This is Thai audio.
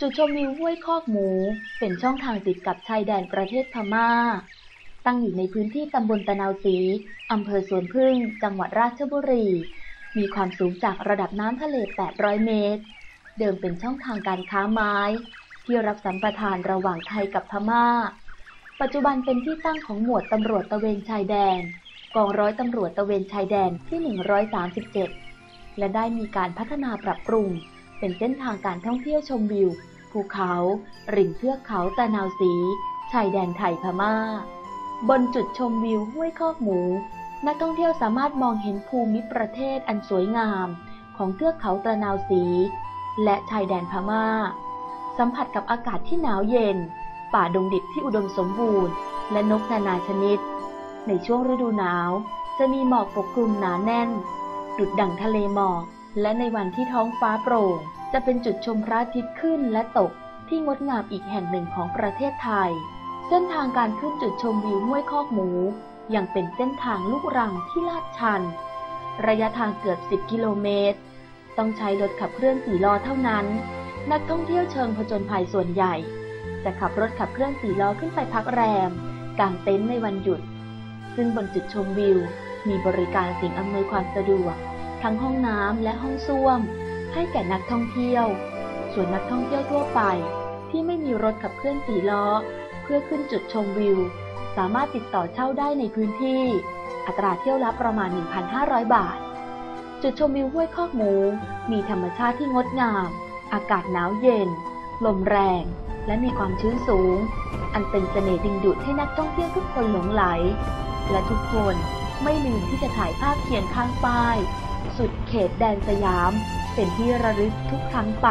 จุดชมวิวห้วยคอกหมู เป็นช่องทางติดกับชายแดนประเทศพม่า ตั้งอยู่ในพื้นที่ตำบลตะนาวศรีอำเภอสวนพึ่ง จังหวัดราชบุรี มีความสูงจากระดับน้ำทะเล 800 เมตร เดิมเป็นช่องทางการค้าไม้ ที่รับสัมปทานระหว่างไทยกับพม่า ปัจจุบันเป็นที่ตั้งของหมวดตำรวจตะเวนชายแดน กองร้อยตำรวจตะเวนชายแดนที่ 137 และได้มีการพัฒนาปรับปรุงเป็นเส้นทางการท่องเที่ยวชมวิว ภูเขา ริมเทือกเขาตะนาวศรีชายแดนไทยพม่า บนจุดชมวิวห้วยคอกหมู นักท่องเที่ยวสามารถมองเห็นภูมิประเทศอันสวยงาม ของเทือกเขาตะนาวศรีและชายแดนพม่า สัมผัสกับอากาศที่หนาวเย็น ป่าดงดิบที่อุดมสมบูรณ์ และนกนานาชนิด ในช่วงฤดูหนาวจะมีหมอกปกคลุมหนาแน่น ดุดดั่งทะเลหมอก และในวันที่ท้องฟ้าโปร่ง จะเป็นจุดชมพระอาทิตย์ขึ้นและตกที่งดงามอีกแห่งหนึ่งของประเทศไทย เส้นทางการขึ้นจุดชมวิวห้วยคอกหมู ยังเป็นเส้นทางลูกรังที่ลาดชัน ระยะทางเกือบ 10 กิโลเมตร ต้องใช้รถขับเคลื่อนสี่ล้อเท่านั้น นักท่องเที่ยวเชิงผจญภัยส่วนใหญ่ จะขับรถขับเคลื่อนสี่ล้อขึ้นไปพักแรม กางเต็นท์ในวันหยุด ซึ่งบนจุดชมวิว มีบริการสิ่งอำนวยความสะดวก ทั้งห้องน้ำและห้องส้วม ให้แก่นักท่องเที่ยว ส่วนนักท่องเที่ยวทั่วไป ที่ไม่มีรถขับเคลื่อนสี่ล้อ เพื่อขึ้นจุดชมวิว สามารถติดต่อเช่าได้ในพื้นที่ อัตราเที่ยวละประมาณ 1,500 บาท จุดชมวิวห้วยคอกหมู มีธรรมชาติที่งดงาม อากาศหนาวเย็น ลมแรง และมีความชื้นสูง อันเป็นเสน่ห์ดึงดูดให้นักท่องเที่ยวทุกคนหลงไหล และทุกคนไม่ลืมที่จะถ่ายภาพเขียนข้างป้าย สุดเขตแดนสยาม เป็นที่ระลึกทุกครั้งไป